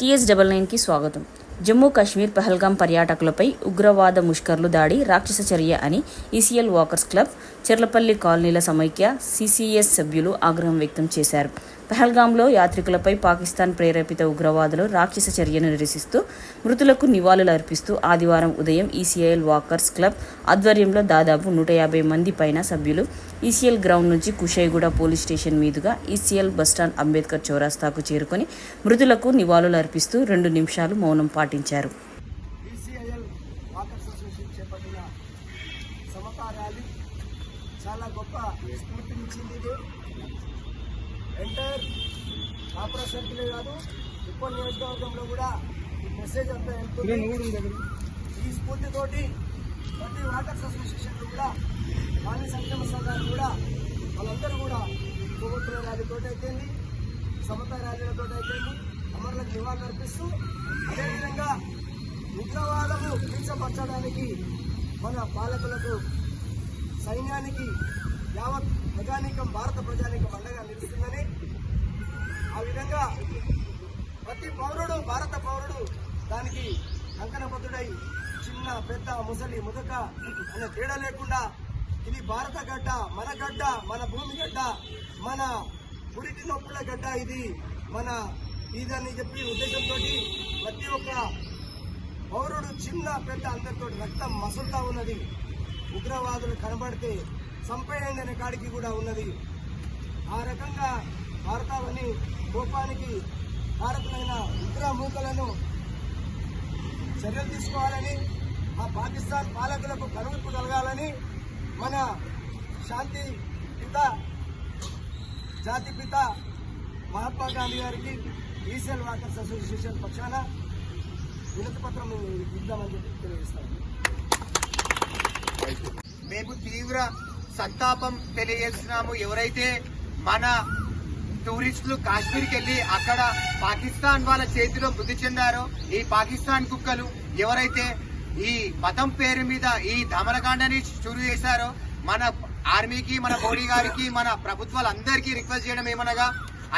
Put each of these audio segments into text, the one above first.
TS double నైన్కి స్వాగతం. జమ్మూ కాశ్మీర్ పహల్గాం పర్యాటకులపై ఉగ్రవాద ముష్కర్లు దాడి రాక్షస చర్య అని ఈసీఎల్ వాకర్స్ క్లబ్ చెర్లపల్లి కాలనీల సమైక్య సిసిఎస్ సభ్యులు ఆగ్రహం వ్యక్తం చేశారు. పహల్గాంలో యాత్రికులపై పాకిస్తాన్ ప్రేరేపిత ఉగ్రవాదులు రాక్షస చర్యను నిరసిస్తూ మృతులకు నివాళులు అర్పిస్తూ ఆదివారం ఉదయం ఈసీఐఎల్ వాకర్స్ క్లబ్ ఆధ్వర్యంలో దాదాపు నూట యాభై మంది పైన సభ్యులు ఈసీఎల్ గ్రౌండ్ నుంచి కుషైగూడ పోలీస్ స్టేషన్ మీదుగా ఈసీఎల్ బస్టాండ్ అంబేద్కర్ చౌరాస్తాకు చేరుకొని మృతులకు నివాళులు అర్పిస్తూ రెండు నిమిషాలు మౌనం పాటించారు. చాలా గొప్ప స్ఫూర్తినిచ్చింది. ఇది ఎంటైర్ కాపురా సర్కిలే కాదు ఉప్పల్ నియోజకవర్గంలో కూడా ఈ మెసేజ్ అంతా వెళ్తుంది. ఈ స్ఫూర్తితోటి ప్రతి వాకర్స్ అసోసియేషన్లు కూడా కాలనీ సంక్షేమ సంఘాలు కూడా వాళ్ళందరూ కూడా కొవ్వొత్తుల ర్యాలీతో అయితేంది సమతా ర్యాలీలతో అయితేంది అమరులకు నివాళులు అర్పిస్తూ అదేవిధంగా ఉగ్రవాదము తీర్చపరచడానికి మన పాలకులకు సైన్యానికి యావత్ ప్రజానీకం భారత ప్రజానీకం అండగా నిలుస్తుందని ఆ విధంగా ప్రతి పౌరుడు భారత పౌరుడు దానికి కంకణబద్ధుడై చిన్న పెద్ద ముసలి ముదక అనే తేడా లేకుండా ఇది భారత గడ్డ మన గడ్డ మన భూమి గడ్డ మన పురిటి నొప్పుల గడ్డ ఇది. మన ఇదని చెప్పి ఉద్దేశంతో ప్రతి ఒక్క పౌరుడు చిన్న పెద్ద అందరితో రక్తం మసులుతా ఉన్నది. ఉగ్రవాదులు కనబడితే సంపేయండి అనే కాడికి కూడా ఉన్నది. ఆ రకంగా భారతావని కోపానికి భారతులైన ఉగ్ర మూకలను చర్యలు తీసుకోవాలని ఆ పాకిస్తాన్ పాలకులకు కనువిప్పు కలగాలని మన శాంతి పిత జాతి పిత మహాత్మా గాంధీ గారికి ఈసీఎల్ వాకర్స్ అసోసియేషన్ పక్షాన వినతి పత్రం ఇద్దామని చెప్పి తెలియజేస్తాను. మేము తీవ్ర సంతాపం తెలియజేస్తున్నాము. ఎవరైతే మన టూరిస్టులు కాశ్మీర్కి వెళ్ళి అక్కడ పాకిస్తాన్ వాళ్ళ చేతిలో మృతి చెందారో ఈ పాకిస్తాన్ కుక్కలు ఎవరైతే ఈ మతం పేరు మీద ఈ దమనకాండని చూరు చేశారో మన ఆర్మీకి మన మోడీ గారికి మన ప్రభుత్వాలందరికీ రిక్వెస్ట్ చేయడం ఏమనగా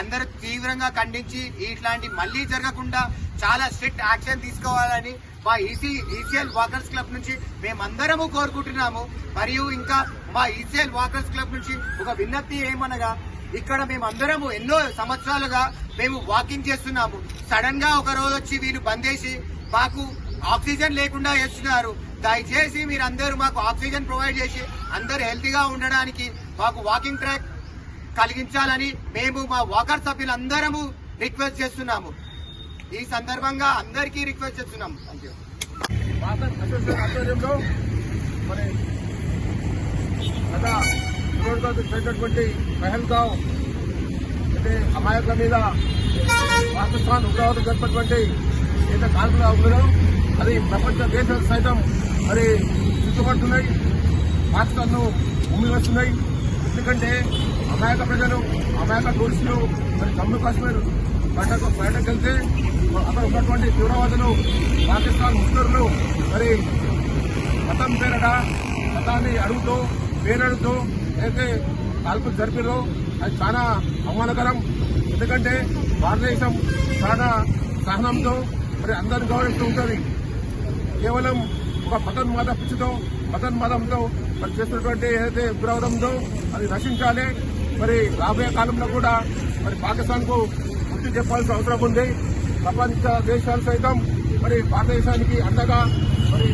అందరూ తీవ్రంగా ఖండించి ఇట్లాంటి మళ్ళీ జరగకుండా చాలా స్ట్రిక్ట్ యాక్షన్ తీసుకోవాలని మా ఈసీ ఈసీఎల్ వాకర్స్ క్లబ్ నుంచి మేమందరము కోరుకుంటున్నాము. మరియు ఇంకా మా ఈసీఎల్ వాకర్స్ క్లబ్ నుంచి ఒక విన్నప్తి ఏమనగా ఇక్కడ మేమందరము ఎన్నో సంవత్సరాలుగా మేము వాకింగ్ చేస్తున్నాము. సడన్గా ఒక రోజు వచ్చి వీళ్ళు బందేసి మాకు ఆక్సిజన్ లేకుండా చేస్తున్నారు దయచేసి మీరందరూ మాకు ఆక్సిజన్ ప్రొవైడ్ చేసి అందరు హెల్తీగా ఉండడానికి మాకు వాకింగ్ ట్రాక్ కలిగించాలని మేము మా వాకర్ సభ్యులందరము రిక్వెస్ట్ చేస్తున్నాము. ఈ సందర్భంగా అందరికీ రిక్వెస్ట్ చేస్తున్నాము. థ్యాంక్ యూ వాకర్ అసోసియేషన్ ఆధ్వర్యంలో మరి గత రోజులకు చేసినటువంటి పహల్గావ్ అంటే అమాయకుల మీద పాకిస్తాన్ ఉగ్రవాదం జరిపినటువంటి ఏదైతే కాల్పులు అవుతుందో అది ప్రపంచ దేశాలు సైతం మరి చుట్టుపడుతున్నాయి. పాకిస్తాన్ను భూమి వస్తున్నాయి. ఎందుకంటే అమాయక ప్రజలు అమాయక టూరిస్టులు మరి జమ్మూ కాశ్మీర్ బయటకు బయటకు వెళ్తే అక్కడ ఉన్నటువంటి తీవ్రవాదులు పాకిస్తాన్ ముస్లింలు మరి మతం పేరట మతాన్ని అడుగుతూ పేరడుతూ అయితే కాల్పులు జరిపినో అది చాలా అవమానకరం. ఎందుకంటే భారతదేశం చాలా సహనంతో మరి అందరిని గౌరవిస్తూ ఉంటుంది. కేవలం ఒక మతన్మాద పిచ్చితో మతన్మాదంతో మరి చేస్తున్నటువంటి ఏదైతే ఉగ్రవాదంతో అది నశించాలి. మరి రాబోయే కాలంలో కూడా మరి పాకిస్తాన్కు గుర్తు చెప్పాల్సిన అవసరం ఉంది. ప్రపంచ దేశాలు సైతం మరి భారతదేశానికి అండగా మరి